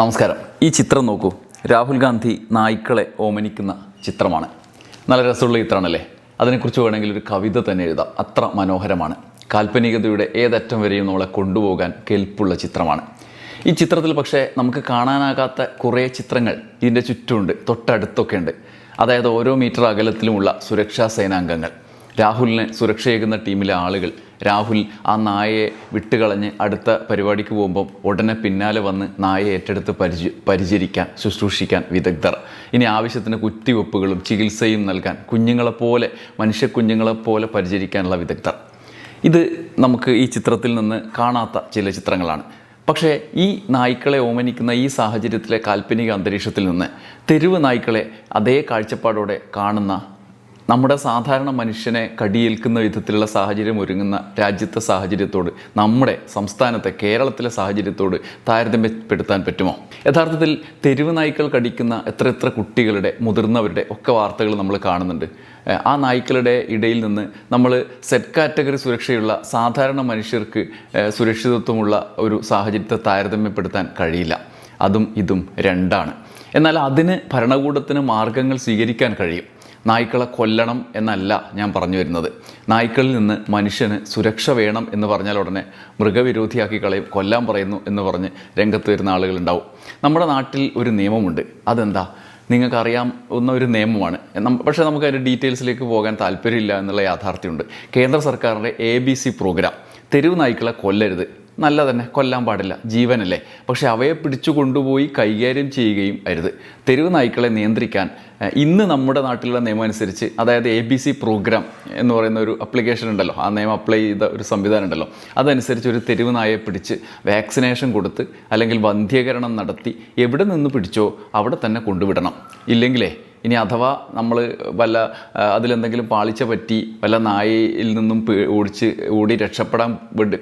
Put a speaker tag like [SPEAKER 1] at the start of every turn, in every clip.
[SPEAKER 1] നമസ്കാരം. ഈ ചിത്രം നോക്കൂ. രാഹുൽ ഗാന്ധി നായ്ക്കളെ ഓമനിക്കുന്ന ചിത്രമാണ്. നല്ല രസമുള്ള ചിത്രമാണല്ലേ? അതിനെക്കുറിച്ച് വേണമെങ്കിൽ ഒരു കവിത തന്നെ എഴുതാം. അത്ര മനോഹരമാണ്. കാൽപ്പനികതയുടെ ഏതറ്റം വരെയും നമ്മളെ കൊണ്ടുപോകാൻ കെൽപ്പുള്ള ചിത്രമാണ്. ഈ ചിത്രത്തിൽ പക്ഷേ നമുക്ക് കാണാനാകാത്ത കുറേ ചിത്രങ്ങൾ ഇതിന്റെ ചുറ്റുമുണ്ട്. തൊട്ടടുത്തൊക്കെ ഉണ്ട്. അതായത് ഓരോ മീറ്റർ അകലത്തിലുമുള്ള സുരക്ഷാ സേനാംഗങ്ങൾ. രാഹുലിനെ സുരക്ഷയേകുന്ന ടീമിലെ ആളുകൾ രാഹുൽ ആ നായയെ വിട്ടുകളഞ്ഞ് അടുത്ത പരിപാടിക്ക് പോകുമ്പം ഉടനെ പിന്നാലെ വന്ന് നായയെ ഏറ്റെടുത്ത് പരിച പരിചരിക്കാൻ ശുശ്രൂഷിക്കാൻ വിദഗ്ധർ. ഇനി ആവശ്യത്തിന് കുത്തിവെപ്പുകളും ചികിത്സയും നൽകാൻ കുഞ്ഞുങ്ങളെപ്പോലെ മനുഷ്യ കുഞ്ഞുങ്ങളെപ്പോലെ പരിചരിക്കാനുള്ള വിദഗ്ധർ. ഇത് നമുക്ക് ഈ ചിത്രത്തിൽ നിന്ന് കാണാത്ത ചില ചിത്രങ്ങളാണ്. പക്ഷേ ഈ നായ്ക്കളെ ഓമനിക്കുന്ന ഈ സാഹചര്യത്തിലെ കാൽപ്പനിക അന്തരീക്ഷത്തിൽ നിന്ന് തെരുവ് നായ്ക്കളെ അതേ കാഴ്ചപ്പാടോടെ കാണുന്ന നമ്മുടെ സാധാരണ മനുഷ്യനെ കടിയേൽക്കുന്ന വിധത്തിലുള്ള സാഹചര്യം ഒരുങ്ങുന്ന രാജ്യത്തെ സാഹചര്യത്തോട് നമ്മുടെ സംസ്ഥാനത്തെ കേരളത്തിലെ സാഹചര്യത്തോട് താരതമ്യപ്പെടുത്താൻ പറ്റുമോ? യഥാർത്ഥത്തിൽ തെരുവ് നായ്ക്കൾ കടിക്കുന്ന എത്ര എത്ര കുട്ടികളുടെ മുതിർന്നവരുടെ ഒക്കെ വാർത്തകൾ നമ്മൾ കാണുന്നുണ്ട്. ആ നായ്ക്കളുടെ ഇടയിൽ നിന്ന് നമ്മൾ സെറ്റ് കാറ്റഗറി സുരക്ഷയുള്ള സാധാരണ മനുഷ്യർക്ക് സുരക്ഷിതത്വമുള്ള ഒരു സാഹചര്യത്തെ താരതമ്യപ്പെടുത്താൻ കഴിയില്ല. അതും ഇതും രണ്ടാണ്. എന്നാൽ അതിന് ഭരണകൂടത്തിന് മാർഗങ്ങൾ സ്വീകരിക്കാൻ കഴിയും. നായ്ക്കളെ കൊല്ലണം എന്നല്ല ഞാൻ പറഞ്ഞു വരുന്നത്. നായ്ക്കളിൽ നിന്ന് മനുഷ്യന് സുരക്ഷ വേണം എന്ന് പറഞ്ഞാൽ ഉടനെ മൃഗവിരോധിയാക്കി കളയും കൊല്ലാൻ പറയുന്നു എന്ന് പറഞ്ഞ് രംഗത്ത് വരുന്ന ആളുകളുണ്ടാവും. നമ്മുടെ നാട്ടിൽ ഒരു നിയമമുണ്ട്. അതെന്താ? നിങ്ങൾക്കറിയാം ഒന്ന ഒരു നിയമമാണ്. പക്ഷേ നമുക്ക് അതിന്റെ ഡീറ്റെയിൽസിലേക്ക് പോകാൻ താല്പര്യമില്ല എന്നുള്ള യാഥാർത്ഥ്യമുണ്ട്. കേന്ദ്ര സർക്കാരിന്റെ എ ബി സി പ്രോഗ്രാം തെരുവ് നായ്ക്കളെ കൊല്ലരുത്. നല്ല തന്നെ കൊല്ലാൻ പാടില്ല ജീവനല്ലേ. പക്ഷെ അവയെ പിടിച്ചു കൊണ്ടുപോയി കൈകാര്യം ചെയ്യുകയും അരുത്. തെരുവ് നായ്ക്കളെ നിയന്ത്രിക്കാൻ ഇന്ന് നമ്മുടെ നാട്ടിലുള്ള നിയമം അനുസരിച്ച് അതായത് എ ബി സി പ്രോഗ്രാം എന്ന് പറയുന്ന ഒരു അപ്ലിക്കേഷൻ ഉണ്ടല്ലോ ആ നിയമം അപ്ലൈ ചെയ്ത ഒരു സംവിധാനം ഉണ്ടല്ലോ അതനുസരിച്ച് ഒരു തെരുവ് നായയെ പിടിച്ച് വാക്സിനേഷൻ കൊടുത്ത് അല്ലെങ്കിൽ വന്ധ്യകരണം നടത്തി എവിടെ നിന്ന് പിടിച്ചോ അവിടെ തന്നെ കൊണ്ടുവിടണം. ഇല്ലെങ്കിലേ ഇനി അഥവാ നമ്മൾ വല്ല അതിലെന്തെങ്കിലും പാളിച്ച പറ്റി വല്ല നായയിൽ നിന്നും ഓടിച്ച് ഓടി രക്ഷപ്പെടാൻ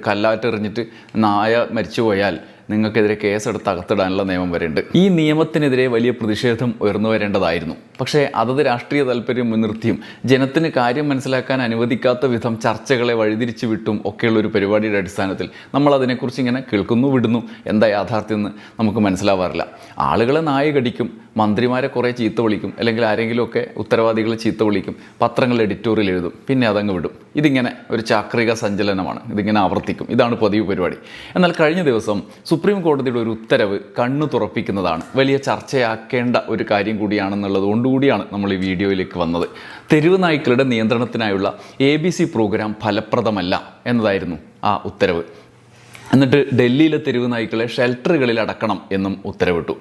[SPEAKER 1] കല്ലാറ്റെറിഞ്ഞിട്ട് നായ മരിച്ചു പോയാൽ നിങ്ങൾക്കെതിരെ കേസെടുത്ത് അകത്തിടാനുള്ള നിയമം വരെയുണ്ട്. ഈ നിയമത്തിനെതിരെ വലിയ പ്രതിഷേധം ഉയർന്നു വരേണ്ടതായിരുന്നു. പക്ഷേ അതത് രാഷ്ട്രീയ താല്പര്യം മുൻനിർത്തിയും ജനത്തിന് കാര്യം മനസ്സിലാക്കാൻ അനുവദിക്കാത്ത വിധം ചർച്ചകളെ വഴിതിരിച്ചു വിട്ടും ഒക്കെയുള്ള ഒരു പരിപാടിയുടെ അടിസ്ഥാനത്തിൽ നമ്മൾ അതിനെക്കുറിച്ച് ഇങ്ങനെ കേൾക്കുന്നു വിടുന്നു എന്താ യാഥാർത്ഥ്യം എന്ന് നമുക്ക് മനസ്സിലാവാറില്ല. ആളുകളെ നായ കടിക്കും മന്ത്രിമാരെ കുറേ ചീത്ത വിളിക്കും അല്ലെങ്കിൽ ആരെങ്കിലുമൊക്കെ ഉത്തരവാദികളെ ചീത്ത വിളിക്കും പത്രങ്ങൾ എഡിറ്റോറിയൽ എഴുതും പിന്നെ അതങ്ങ് വിടും. ഇതിങ്ങനെ ഒരു ചാക്രിക സഞ്ചലനമാണ് ഇതിങ്ങനെ ആവർത്തിക്കും. ഇതാണ് പതിവ് പരിപാടി. എന്നാൽ കഴിഞ്ഞ ദിവസം സുപ്രീം കോടതിയുടെ ഒരു ഉത്തരവ് കണ്ണു തുറപ്പിക്കുന്നതാണ്. വലിയ ചർച്ചയാക്കേണ്ട ഒരു കാര്യം കൂടിയാണെന്നുള്ളത് കൊണ്ടുകൂടിയാണ് നമ്മൾ ഈ വീഡിയോയിലേക്ക് വന്നത്. തെരുവ് നായ്ക്കളുടെ നിയന്ത്രണത്തിനായുള്ള എ ബി സി പ്രോഗ്രാം ഫലപ്രദമല്ല എന്നതായിരുന്നു ആ ഉത്തരവ്. എന്നിട്ട് ഡൽഹിയിലെ തെരുവ് നായ്ക്കളെ ഷെൽട്ടറുകളിൽ അടക്കണം എന്നും ഉത്തരവിട്ടു.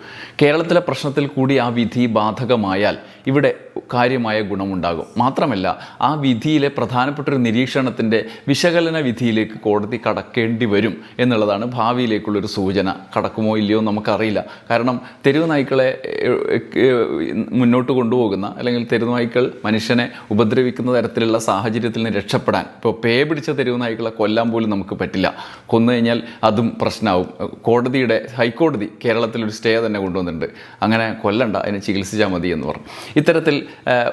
[SPEAKER 1] കേരളത്തിലെ പ്രശ്നത്തിൽ കൂടി ആ വിധി ബാധകമായാൽ ഇവിടെ കാര്യമായ ഗുണമുണ്ടാകും. മാത്രമല്ല ആ വിധിയിലെ പ്രധാനപ്പെട്ട ഒരു നിരീക്ഷണത്തിന്റെ വിശകലന വിധിയിലേക്ക് കോടതി കടക്കേണ്ടി വരും എന്നുള്ളതാണ് ഭാവിയിലേക്കുള്ളൊരു സൂചന. കടക്കുമോ ഇല്ലയോ നമുക്കറിയില്ല. കാരണം തെരുവ് നായ്ക്കളെ മുന്നോട്ട് കൊണ്ടുപോകുന്ന അല്ലെങ്കിൽ തെരുവ് നായ്ക്കൾ മനുഷ്യനെ ഉപദ്രവിക്കുന്ന തരത്തിലുള്ള സാഹചര്യത്തിൽ നിന്ന് രക്ഷപ്പെടാൻ. ഇപ്പോൾ പേ പിടിച്ച തെരുവ് നായ്ക്കളെ കൊല്ലാൻ പോലും നമുക്ക് പറ്റില്ല. കൊന്നു കഴിഞ്ഞാൽ അതും പ്രശ്നമാവും. കോടതിയുടെ ഹൈക്കോടതി കേരളത്തിൽ ഒരു സ്റ്റേ തന്നെ കൊണ്ടുവന്നിട്ടുണ്ട്. അങ്ങനെ കൊല്ലണ്ട അതിനെ ചികിത്സിച്ചാൽ മതി എന്ന് പറഞ്ഞു. ഇത്തരത്തിൽ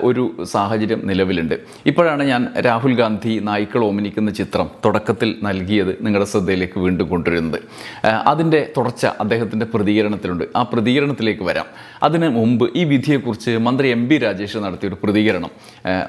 [SPEAKER 1] ഒരു സാഹചര്യം നിലവിലുണ്ട്. ഇപ്പോഴാണ് ഞാൻ രാഹുൽ ഗാന്ധി നായ്ക്കൾ ഓമനിക്കുന്ന ചിത്രം തുടക്കത്തിൽ നൽകിയത് നിങ്ങളുടെ ശ്രദ്ധയിലേക്ക് വീണ്ടും കൊണ്ടുവരുന്നത്. അതിന്റെ തുടർച്ച അദ്ദേഹത്തിന്റെ പ്രതികരണത്തിലുണ്ട്. ആ പ്രതികരണത്തിലേക്ക് വരാം. അതിന് മുമ്പ് ഈ വിധിയെക്കുറിച്ച് മന്ത്രി എം ബി രാജേഷ് നടത്തിയൊരു പ്രതികരണം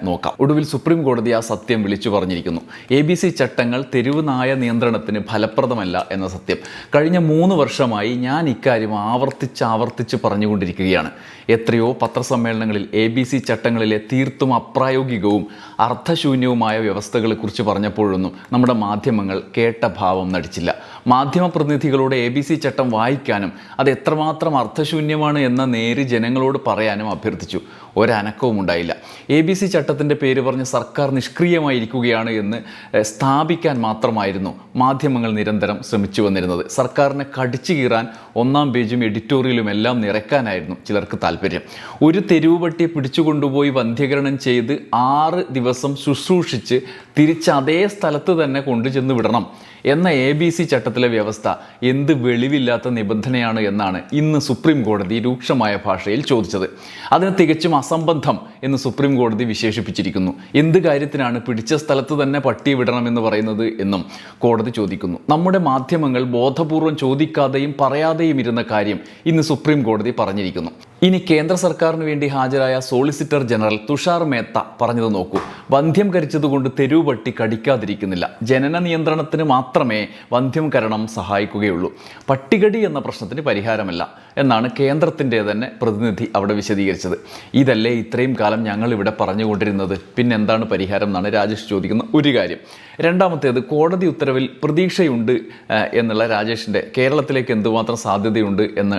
[SPEAKER 1] നോക്കാം. ഒടുവിൽ സുപ്രീം കോടതി ആ സത്യം വിളിച്ചു പറഞ്ഞിരിക്കുന്നു. എ ബി സി ചട്ടങ്ങൾ തെരുവ് നായ നിയന്ത്രണത്തിന് ഫലപ്രദമല്ല എന്ന സത്യം. കഴിഞ്ഞ മൂന്ന് വർഷമായി ഞാൻ ഇക്കാര്യം ആവർത്തിച്ച് ആവർത്തിച്ച് പറഞ്ഞുകൊണ്ടിരിക്കുകയാണ്. എത്രയോ പത്രസമ്മേളനങ്ങളിൽ എ ബി സി ചട്ടങ്ങളിലെ തീർത്തും അപ്രായോഗികവും അർത്ഥശൂന്യവുമായ വ്യവസ്ഥകളെക്കുറിച്ച് പറഞ്ഞപ്പോഴൊന്നും നമ്മുടെ മാധ്യമങ്ങൾ കേട്ട ഭാവം നടിച്ചില്ല. മാധ്യമപ്രതിനിധികളോട് എ ബി സി ചട്ടം വായിക്കാനും അത് എത്രമാത്രം അർത്ഥശൂന്യമാണ് എന്ന നേര് ജനങ്ങളോട് പറയാനും അഭ്യർത്ഥിച്ചു. ഒരനക്കവും ഉണ്ടായില്ല. എ ബി സി ചട്ടത്തിന്റെ പേര് പറഞ്ഞ് സർക്കാർ നിഷ്ക്രിയമായിരിക്കുകയാണ് എന്ന് സ്ഥാപിക്കാൻ മാത്രമായിരുന്നു മാധ്യമങ്ങൾ നിരന്തരം ശ്രമിച്ചു വന്നിരുന്നത്. സർക്കാരിനെ കടിച്ചു കീറാൻ ഒന്നാം പേജും എഡിറ്റോറിയലും എല്ലാം നിറയ്ക്കാനായിരുന്നു ചിലർക്ക് താല്പര്യം. ഒരു തെരുവുപട്ടിയെ പിടിച്ചുകൊണ്ടുപോയി വന്ധ്യകരണം ചെയ്ത് ആറ് ദിവസം ശുശ്രൂഷിച്ച് തിരിച്ച് അതേ സ്ഥലത്ത് തന്നെ കൊണ്ടുചെന്ന് വിടണം. എന്ന എ ബി സി ചട്ടത്തിലെ വ്യവസ്ഥ എന്ത് വെളിവില്ലാത്ത നിബന്ധനയാണ് എന്നാണ് ഇന്ന് സുപ്രീം കോടതി രൂക്ഷമായ ഭാഷയിൽ ചോദിച്ചത്. അതിന് തികച്ചും അസംബന്ധം എന്ന് സുപ്രീം കോടതി വിശേഷിപ്പിച്ചിരിക്കുന്നു. എന്ത് കാര്യത്തിനാണ് പിടിച്ച സ്ഥലത്ത് തന്നെ പട്ടി വിടണമെന്ന് പറയുന്നത് എന്നും കോടതി ചോദിക്കുന്നു. നമ്മുടെ മാധ്യമങ്ങൾ ബോധപൂർവം ചോദിക്കാതെയും പറയാതെയും ഇരുന്ന കാര്യം ഇന്ന് സുപ്രീം കോടതി പറഞ്ഞിരിക്കുന്നു. ഇനി കേന്ദ്ര സർക്കാരിന് വേണ്ടി ഹാജരായ സോളിസിറ്റർ ജനറൽ തുഷാർ മേത്ത പറഞ്ഞത് നോക്കൂ. വന്ധ്യം കരിച്ചതുകൊണ്ട് തെരുവുപട്ടി കടിക്കാതിരിക്കുന്നില്ല. ജനന നിയന്ത്രണത്തിന് മാത്രമേ വന്ധ്യം കരണം സഹായിക്കുകയുള്ളൂ. പട്ടികടി എന്ന പ്രശ്നത്തിന് പരിഹാരമല്ല. എന്നാണ് കേന്ദ്രത്തിന്റെ തന്നെ പ്രതിനിധി അവിടെ വിശദീകരിച്ചത്. ഇതല്ലേ ഇത്രയും കാലം ഞങ്ങൾ ഇവിടെ പറഞ്ഞുകൊണ്ടിരുന്നത്? പിന്നെന്താണ് പരിഹാരം എന്നാണ് രാജേഷ് ചോദിക്കുന്ന ഒരു കാര്യം. രണ്ടാമത്തേത് കോടതി ഉത്തരവിൽ പ്രതീക്ഷയുണ്ട് എന്നുള്ള രാജേഷിന്റെ കേരളത്തിലേക്ക് എന്തുമാത്രം സാധ്യതയുണ്ട് എന്ന്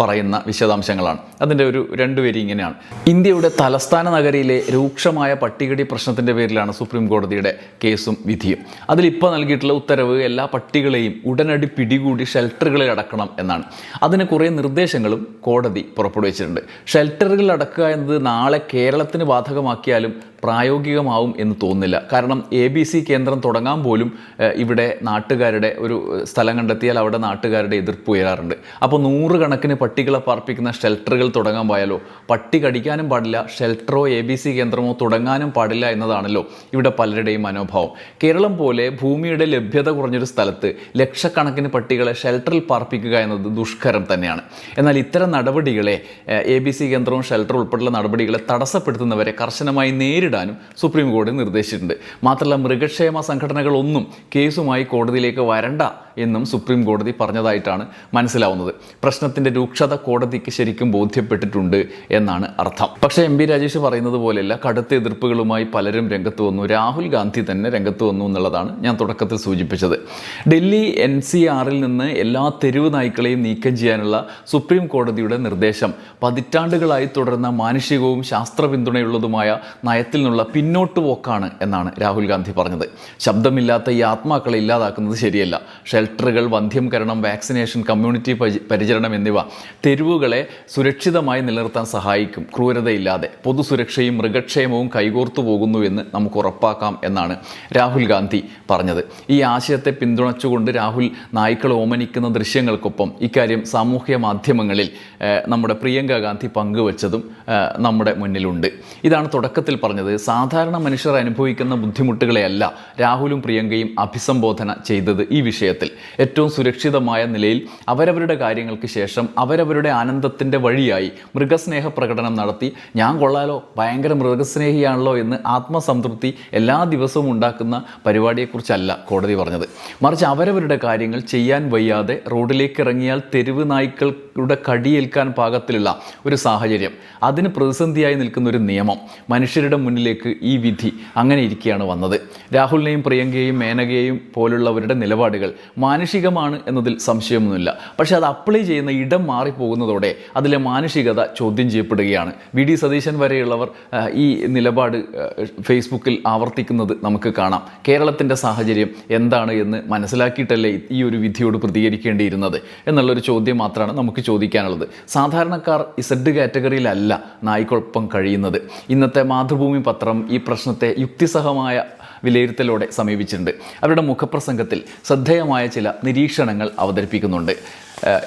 [SPEAKER 1] പറയുന്ന വിശദാംശങ്ങളാണ്. അതിന്റെ ഒരു രണ്ടുപേര് ഇങ്ങനെയാണ്. ഇന്ത്യയുടെ തലസ്ഥാന നഗരിയിലെ രൂക്ഷമായ പട്ടികടി പ്രശ്നത്തിന്റെ പേരിലാണ് സുപ്രീം കോടതിയുടെ കേസും വിധിയും. അതിലിപ്പോൾ നൽകിയിട്ടുള്ള ഉത്തരവ് എല്ലാ പട്ടികളെയും ഉടനടി പിടികൂടി ഷെൽട്ടറുകളിൽ അടക്കണം എന്നാണ്. അതിന് കുറേ നിർദ്ദേശങ്ങളും കോടതി പുറപ്പെടുവിച്ചിട്ടുണ്ട്. ഷെൽട്ടറുകൾ അടക്കുക എന്നത് നാളെ കേരളത്തിന് ബാധകമാക്കിയാലും പ്രായോഗികമാവും എന്ന് തോന്നുന്നില്ല. കാരണം എ ബി സി കേന്ദ്രം തുടങ്ങാൻ പോലും ഇവിടെ നാട്ടുകാരുടെ ഒരു സ്ഥലം കണ്ടെത്തിയാൽ അവിടെ നാട്ടുകാരുടെ എതിർപ്പ് ഉയരാറുണ്ട്. അപ്പോൾ നൂറുകണക്കിന് പട്ടികളെ പാർപ്പിക്കുന്ന ഷെൽട്ടറുകൾ തുടങ്ങാൻ പോയാലോ? പട്ടി കടിക്കാനും പാടില്ല ഷെൽട്ടറോ എ ബി സി കേന്ദ്രമോ തുടങ്ങാനും പാടില്ല എന്നതാണല്ലോ ഇവിടെ പലരുടെയും മനോഭാവം. കേരളം പോലെ ഭൂമിയുടെ ലഭ്യത കുറഞ്ഞൊരു സ്ഥലത്ത് ലക്ഷക്കണക്കിന് പട്ടികളെ ഷെൽട്ടറിൽ പാർപ്പിക്കുക എന്നത് ദുഷ്കരം തന്നെയാണ്. എന്നാൽ ഇത്തരം നടപടികളെ എ ബി സി കേന്ദ്രവും ഷെൽട്ടർ ഉൾപ്പെടെയുള്ള നടപടികളെ തടസ്സപ്പെടുത്തുന്നവരെ കർശനമായി നേരിടാനും സുപ്രീം കോടതി നിർദ്ദേശിച്ചിട്ടുണ്ട്. മാത്രമല്ല മൃഗക്ഷേമ സംഘടനകളൊന്നും കേസുമായി കോടതിയിലേക്ക് വരണ്ട എന്നും സുപ്രീം കോടതി പറഞ്ഞതായിട്ടാണ് മനസ്സിലാവുന്നത്. പ്രശ്നത്തിന്റെ രൂക്ഷത കോടതിക്ക് ശരിക്കും ബോധ്യപ്പെട്ടിട്ടുണ്ട് എന്നാണ് അർത്ഥം. പക്ഷേ എം രാജേഷ് പറയുന്നത് പോലെയല്ല കടുത്ത എതിർപ്പുകളുമായി പലരും രംഗത്ത് വന്നു. രാഹുൽ ഗാന്ധി തന്നെ രംഗത്ത് വന്നു എന്നുള്ളതാണ് ഞാൻ തുടക്കത്തിൽ സൂചിപ്പിച്ചത്. ഡൽഹി എൻ സി ആറിൽ നിന്ന് എല്ലാ തെരുവ് നായ്ക്കളെയും നീക്കം ചെയ്യാനുള്ള സുപ്രീം കോടതിയുടെ നിർദ്ദേശം. പതിറ്റാണ്ടുകളായി തുടർന്ന മാനുഷികവും ശാസ്ത്ര പിന്തുണയുള്ളതുമായ നയത്തിൽ നിന്നുള്ള പിന്നോട്ട് പോക്കാണ് എന്നാണ് രാഹുൽ ഗാന്ധി പറഞ്ഞത്. ശബ്ദമില്ലാത്ത ഈ ആത്മാക്കളെ ഇല്ലാതാക്കുന്നത് ശരിയല്ല. ഷെൽട്ടറുകൾ വന്ധ്യംകരണം വാക്സിനേഷൻ കമ്മ്യൂണിറ്റി പരിചരണം എന്നിവ തെരുവുകളെ സുരക്ഷിതമായി നിലനിർത്താൻ സഹായിക്കും. ക്രൂരതയില്ലാതെ പൊതുസുരക്ഷയും മൃഗക്ഷേമവും കൈകോർത്തു പോകുന്നു എന്ന് നമുക്ക് ഉറപ്പാക്കാം എന്നാണ് രാഹുൽ ഗാന്ധി പറഞ്ഞത്. ഈ ആശയത്തെ പിന്തുണച്ചുകൊണ്ട് രാഹുൽ നായ്ക്കൾ ഓമനിക്കുന്ന ദൃശ്യങ്ങൾക്കൊപ്പം ഇക്കാര്യം സാമൂഹ്യ മാധ്യമങ്ങളിൽ നമ്മുടെ പ്രിയങ്ക ഗാന്ധി പങ്കുവച്ചതും നമ്മുടെ മുന്നിലുണ്ട്. ഇതാണ് തുടക്കത്തിൽ പറഞ്ഞത്. സാധാരണ മനുഷ്യർ അനുഭവിക്കുന്ന ബുദ്ധിമുട്ടുകളെയല്ല രാഹുലും പ്രിയങ്കയും അഭിസംബോധന ചെയ്തത് ഈ വിഷയത്തിൽ. ഏറ്റവും സുരക്ഷിതമായ നിലയിൽ അവരവരുടെ കാര്യങ്ങൾക്ക് ശേഷം അവരവരുടെ ആനന്ദത്തിന്റെ വഴിയായി മൃഗസ്നേഹ പ്രകടനം നടത്തി ഞാൻ കൊള്ളാലോ ഭയങ്കര മൃഗസ്നേഹിയാണല്ലോ എന്ന് ആത്മസംതൃപ്തി എല്ലാ ദിവസവും ഉണ്ടാക്കുന്ന പരിപാടിയെക്കുറിച്ചല്ല കോടതി പറഞ്ഞത്. മറിച്ച് അവരവരുടെ കാര്യങ്ങൾ ചെയ്യാൻ വയ്യാതെ റോഡിലേക്ക് ഇറങ്ങിയാൽ തെരുവ് നായ്ക്കളുടെ കടിയേൽക്കാൻ പാകത്തിലുള്ള ഒരു സാഹചര്യം. അതിന് പ്രതിസന്ധിയായി നിൽക്കുന്ന ഒരു നിയമം മനുഷ്യരുടെ മുന്നിലേക്ക് ഈ വിധി അങ്ങനെ ഇരിക്കുകയാണ് വന്നത്. രാഹുലിനെയും പ്രിയങ്കയെയും മേനകയെയും പോലുള്ളവരുടെ നിലപാടുകൾ മാനുഷികമാണ് എന്നതിൽ സംശയമൊന്നുമില്ല. പക്ഷെ അത് അപ്ലൈ ചെയ്യുന്ന ഇടം മാറിപ്പോകുന്നതോടെ അതിലെ മാനുഷികത ചോദ്യം ചെയ്യപ്പെടുകയാണ്. വി ഡി സതീശൻ വരെയുള്ളവർ ഈ നിലപാട് ഫേസ്ബുക്കിൽ ആവർത്തിക്കുന്നത് നമുക്ക് കാണാം. കേരളത്തിന്റെ സാഹചര്യം എന്താണ് എന്ന് മനസ്സിലാക്കിയിട്ടല്ലേ ഈ ഒരു വിധിയോട് പ്രതികരിക്കേണ്ടിയിരുന്നത് എന്നുള്ളൊരു ചോദ്യം മാത്രമാണ് നമുക്ക് ചോദിക്കാനുള്ളത്. സാധാരണക്കാർ ഇസഡ് കാറ്റഗറിയിലല്ല നായ്ക്കൊപ്പം കഴിയുന്നത്. ഇന്നത്തെ മാതൃഭൂമി പത്രം ഈ പ്രശ്നത്തെ യുക്തിസഹമായ വിലയിരുത്തലോടെ സമീപിച്ചിട്ടുണ്ട്. അവരുടെ മുഖപ്രസംഗത്തിൽ ശ്രദ്ധേയമായ ചില നിരീക്ഷണങ്ങൾ അവതരിപ്പിക്കുന്നുണ്ട്.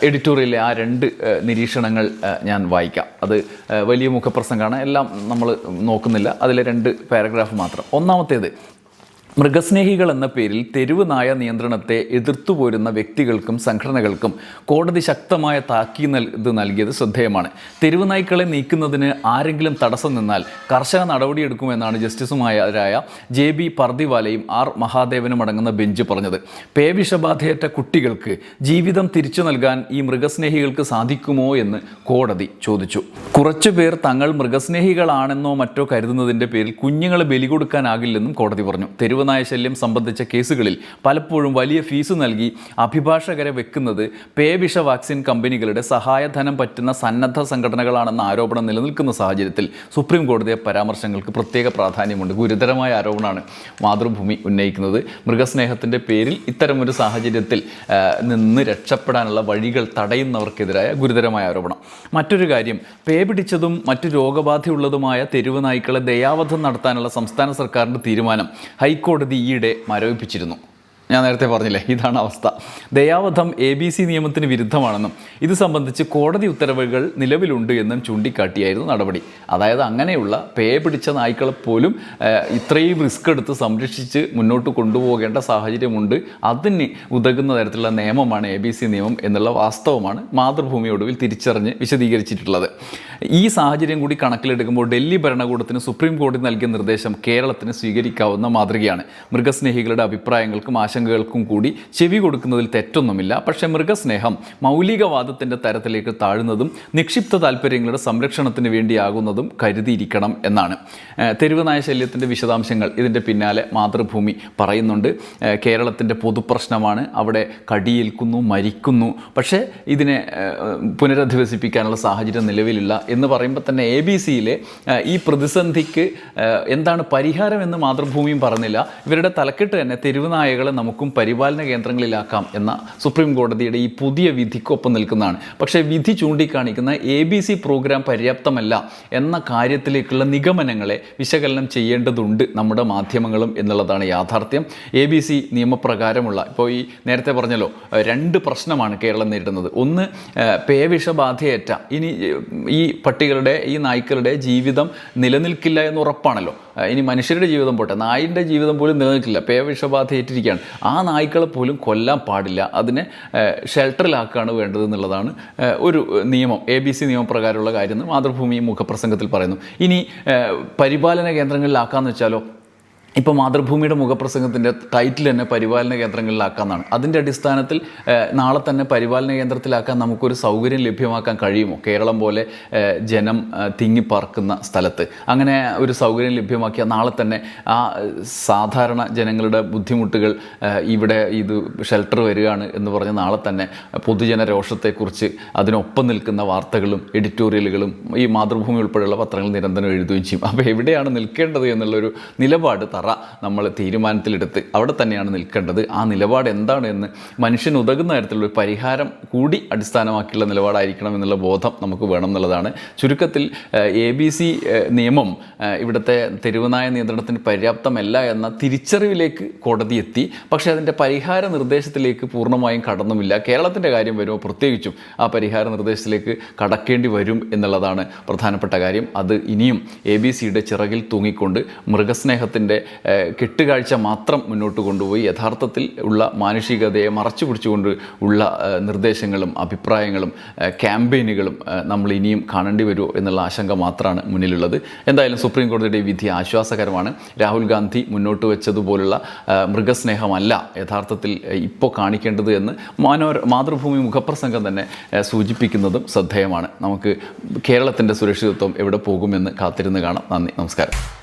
[SPEAKER 1] എഡിറ്റോറിയലിലെ ആ രണ്ട് നിരീക്ഷണങ്ങൾ ഞാൻ വായിക്കാം. അത് വലിയ മുഖപ്രസംഗമാണ്. എല്ലാം നമ്മൾ നോക്കുന്നില്ല. അതിലെ രണ്ട് പാരഗ്രാഫ് മാത്രം. ഒന്നാമത്തേത് മൃഗസ്നേഹികൾ എന്ന പേരിൽ തെരുവ് നായ നിയന്ത്രണത്തെ എതിർത്തുപോരുന്ന വ്യക്തികൾക്കും സംഘടനകൾക്കും കോടതി ശക്തമായ താക്കീ ഇത് നൽകിയത് ശ്രദ്ധേയമാണ്. തെരുവ് നായ്ക്കളെ നീക്കുന്നതിന് ആരെങ്കിലും തടസ്സം നിന്നാൽ കർശന നടപടിയെടുക്കുമെന്നാണ് ജസ്റ്റിസുമാരായ ജെ ബി പർദിവാലയും ആർ മഹാദേവനും അടങ്ങുന്ന ബെഞ്ച് പറഞ്ഞത്. പേവിഷബാധയേറ്റ കുട്ടികൾക്ക് ജീവിതം തിരിച്ചു നൽകാൻ ഈ മൃഗസ്നേഹികൾക്ക് സാധിക്കുമോ എന്ന് കോടതി ചോദിച്ചു. കുറച്ചു പേർ തങ്ങൾ മൃഗസ്നേഹികളാണെന്നോ മറ്റോ കരുതുന്നതിന്റെ പേരിൽ കുഞ്ഞുങ്ങളെ ബലി കൊടുക്കാനാകില്ലെന്നും കോടതി പറഞ്ഞു. തെരുവ് നായ ശല്യം സംബന്ധിച്ച കേസുകളിൽ പലപ്പോഴും വലിയ ഫീസ് നൽകി അഭിഭാഷകരെ വെക്കുന്നത് പേവിഷ വാക്സിൻ കമ്പനികളുടെ സഹായധനം പറ്റുന്ന സന്നദ്ധ സംഘടനകളാണെന്ന ആരോപണം നിലനിൽക്കുന്ന സാഹചര്യത്തിൽ സുപ്രീം കോടതിയെ പരാമർശങ്ങൾക്ക് പ്രത്യേക പ്രാധാന്യമുണ്ട്. ഗുരുതരമായ ആരോപണമാണ് മാതൃഭൂമി ഉന്നയിക്കുന്നത്. മൃഗസ്നേഹത്തിന്റെ പേരിൽ ഇത്തരമൊരു സാഹചര്യത്തിൽ നിന്ന് രക്ഷപ്പെടാനുള്ള വഴികൾ തടയുന്നവർക്കെതിരായ ഗുരുതരമായ ആരോപണം. മറ്റൊരു കാര്യം പേ പിടിച്ചതും മറ്റു രോഗബാധയുള്ളതുമായ തെരുവ് നായ്ക്കളെ ദയാവധം നടത്താനുള്ള സംസ്ഥാന സർക്കാരിന്റെ തീരുമാനം ഹൈക്കോടതി ഈയിടെ മരവിപ്പിച്ചിരുന്നു. ഞാൻ നേരത്തെ പറഞ്ഞില്ലേ ഇതാണ് അവസ്ഥ. ദയാവധം എ ബി സി നിയമത്തിന് വിരുദ്ധമാണെന്നും ഇത് സംബന്ധിച്ച് കോടതി ഉത്തരവുകൾ നിലവിലുണ്ട് എന്നും ചൂണ്ടിക്കാട്ടിയായിരുന്നു നടപടി. അതായത് അങ്ങനെയുള്ള പേ പിടിച്ച നായ്ക്കളെ പോലും ഇത്രയും റിസ്ക് എടുത്ത് സംരക്ഷിച്ച് മുന്നോട്ട് കൊണ്ടുപോകേണ്ട സാഹചര്യമുണ്ട്. അതിന് ഉതകുന്ന തരത്തിലുള്ള നിയമമാണ് എ ബി സി നിയമം എന്നുള്ള വാസ്തവമാണ് മാതൃഭൂമി ഒടുവിൽ തിരിച്ചറിഞ്ഞ് വിശദീകരിച്ചിട്ടുള്ളത്. ഈ സാഹചര്യം കൂടി കണക്കിലെടുക്കുമ്പോൾ ഡൽഹി ഭരണകൂടത്തിന് സുപ്രീം കോടതി നൽകിയ നിർദ്ദേശം കേരളത്തിന് സ്വീകരിക്കാവുന്ന മാതൃകയാണ്. മൃഗസ്നേഹികളുടെ അഭിപ്രായങ്ങൾക്കും ആശങ്കകൾക്കും കൂടി ചെവി കൊടുക്കുന്നതിൽ തെറ്റൊന്നുമില്ല. പക്ഷേ മൃഗസ്നേഹം മൗലികവാദത്തിന്റെ തരത്തിലേക്ക് താഴുന്നതും നിക്ഷിപ്ത താല്പര്യങ്ങളുടെ സംരക്ഷണത്തിന് വേണ്ടിയാകുന്നതും കരുതിയിരിക്കണം എന്നാണ്. തെരുവനായ തെരുവ് നായ ശല്യത്തിന്റെ വിശദാംശങ്ങൾ ഇതിന്റെ പിന്നാലെ മാതൃഭൂമി പറയുന്നുണ്ട്. കേരളത്തിന്റെ പൊതുപ്രശ്നമാണ്. അവിടെ കടിയേൽക്കുന്നു മരിക്കുന്നു. പക്ഷേ ഇതിനെ പുനരധിവസിപ്പിക്കാനുള്ള സാഹചര്യം നിലവിലില്ല എന്ന് പറയുമ്പോൾ തന്നെ എ ബി സിയിലെ ഈ പ്രതിസന്ധിക്ക് എന്താണ് പരിഹാരം എന്ന് മാതൃഭൂമിയും പറഞ്ഞില്ല. ഇവരുടെ തലക്കെട്ട് തന്നെ തെരുവ് നായകളെ നമുക്കും പരിപാലന കേന്ദ്രങ്ങളിലാക്കാം എന്ന സുപ്രീം കോടതിയുടെ ഈ പുതിയ വിധിക്കൊപ്പം നിൽക്കുന്നതാണ്. പക്ഷേ വിധി ചൂണ്ടിക്കാണിക്കുന്ന എ ബി സി പ്രോഗ്രാം പര്യാപ്തമല്ല എന്ന കാര്യത്തിലേക്കുള്ള നിഗമനങ്ങളെ വിശകലനം ചെയ്യേണ്ടതുണ്ട് നമ്മുടെ മാധ്യമങ്ങളും എന്നുള്ളതാണ് യാഥാർത്ഥ്യം. എ ബി സി നിയമപ്രകാരമുള്ള ഇപ്പോൾ ഈ നേരത്തെ പറഞ്ഞല്ലോ രണ്ട് പ്രശ്നമാണ് കേരളം നേരിടുന്നത്. ഒന്ന് പേവിഷബാധയേറ്റ. ഇനി ഈ പട്ടികളുടെ ഈ നായ്ക്കളുടെ ജീവിതം നിലനിൽക്കില്ല എന്ന് ഉറപ്പാണല്ലോ. ഇനി മനുഷ്യരുടെ ജീവിതം പോട്ടെ. നായിന്റെ ജീവിതം പോലും നിലനിൽക്കില്ല. പേവിഷബാധ ഏറ്റിരിക്കുകയാണ്. ആ നായ്ക്കളെ പോലും കൊല്ലാൻ പാടില്ല. അതിനെ ഷെൽട്ടറിലാക്കുകയാണ് വേണ്ടത് എന്നുള്ളതാണ് ഒരു നിയമം. എ ബി സി നിയമപ്രകാരമുള്ള കാര്യം എന്ന് മാതൃഭൂമി മുഖപ്രസംഗത്തിൽ പറയുന്നു. ഇനി പരിപാലന കേന്ദ്രങ്ങളിലാക്കാന്ന് വെച്ചാലോ ഇപ്പോൾ മാതൃഭൂമിയുടെ മുഖപ്രസംഗത്തിന്റെ ടൈറ്റിൽ തന്നെ പരിപാലന കേന്ദ്രങ്ങളിലാക്കാമെന്നാണ് അതിന്റെ അടിസ്ഥാനത്തിൽ നാളെ തന്നെ പരിപാലന കേന്ദ്രത്തിലാക്കാൻ നമുക്കൊരു സൗകര്യം ലഭ്യമാക്കാൻ കഴിയുമോ? കേരളം പോലെ ജനം തിങ്ങിപ്പറക്കുന്ന സ്ഥലത്ത്. അങ്ങനെ ഒരു സൗകര്യം ലഭ്യമാക്കിയാൽ നാളെ തന്നെ ആ സാധാരണ ജനങ്ങളുടെ ബുദ്ധിമുട്ടുകൾ ഇവിടെ ഇത് ഷെൽട്ടർ വരികയാണ് എന്ന് പറഞ്ഞ് നാളെ തന്നെ പൊതുജന രോഷത്തെക്കുറിച്ച് അതിനൊപ്പം നിൽക്കുന്ന വാർത്തകളും എഡിറ്റോറിയലുകളും ഈ മാതൃഭൂമി ഉൾപ്പെടെയുള്ള പത്രങ്ങൾ നിരന്തരം എഴുതുകയും ചെയ്യും. അപ്പോൾ എവിടെയാണ് നിൽക്കേണ്ടത് എന്നുള്ളൊരു നിലപാട് തറ നമ്മൾ തീരുമാനത്തിലെടുത്ത് അവിടെ തന്നെയാണ് നിൽക്കേണ്ടത്. ആ നിലപാട് എന്താണ് എന്ന് മനുഷ്യന് ഉതകുന്ന തരത്തിലുള്ള പരിഹാരം കൂടി അടിസ്ഥാനമാക്കിയുള്ള നിലപാടായിരിക്കണം എന്നുള്ള ബോധം നമുക്ക് വേണം എന്നുള്ളതാണ്. ചുരുക്കത്തിൽ എ ബി സി നിയമം ഇവിടുത്തെ തെരുവുനായ നിയന്ത്രണത്തിന് പര്യാപ്തമല്ല എന്ന തിരിച്ചറിവിലേക്ക് കോടതി എത്തി. പക്ഷേ അതിന്റെ പരിഹാര നിർദ്ദേശത്തിലേക്ക് പൂർണമായും കടന്നുമില്ല. കേരളത്തിന്റെ കാര്യം വരുമ്പോൾ പ്രത്യേകിച്ചും ആ പരിഹാര നിർദ്ദേശത്തിലേക്ക് കടക്കേണ്ടി വരും എന്നുള്ളതാണ് പ്രധാനപ്പെട്ട കാര്യം. അത് ഇനിയും എ ബി സിയുടെ ചിറകിൽ തൂങ്ങിക്കൊണ്ട് മൃഗസ്നേഹത്തിന്റെ കെട്ടുകാഴ്ച മാത്രം മുന്നോട്ട് കൊണ്ടുപോയി യഥാർത്ഥത്തിൽ ഉള്ള മാനുഷികതയെ മറച്ചു പിടിച്ചുകൊണ്ട് ഉള്ള നിർദ്ദേശങ്ങളും അഭിപ്രായങ്ങളും ക്യാമ്പയിനുകളും നമ്മൾ ഇനിയും കാണേണ്ടി വരുമോ എന്നുള്ള ആശങ്ക മാത്രമാണ് മുന്നിലുള്ളത്. എന്തായാലും സുപ്രീം കോടതിയുടെ വിധി ആശ്വാസകരമാണ്. രാഹുൽ ഗാന്ധി മുന്നോട്ട് വെച്ചതുപോലുള്ള മൃഗസ്നേഹമല്ല യഥാർത്ഥത്തിൽ ഇപ്പോൾ കാണിക്കേണ്ടത് എന്ന് മാനോ മാതൃഭൂമി മുഖപ്രസംഗം തന്നെ സൂചിപ്പിക്കുന്നതും ശ്രദ്ധേയമാണ്. നമുക്ക് കേരളത്തിന്റെ സുരക്ഷിതത്വം എവിടെ പോകുമെന്ന് കാത്തിരുന്ന് കാണാം. നന്ദി നമസ്കാരം.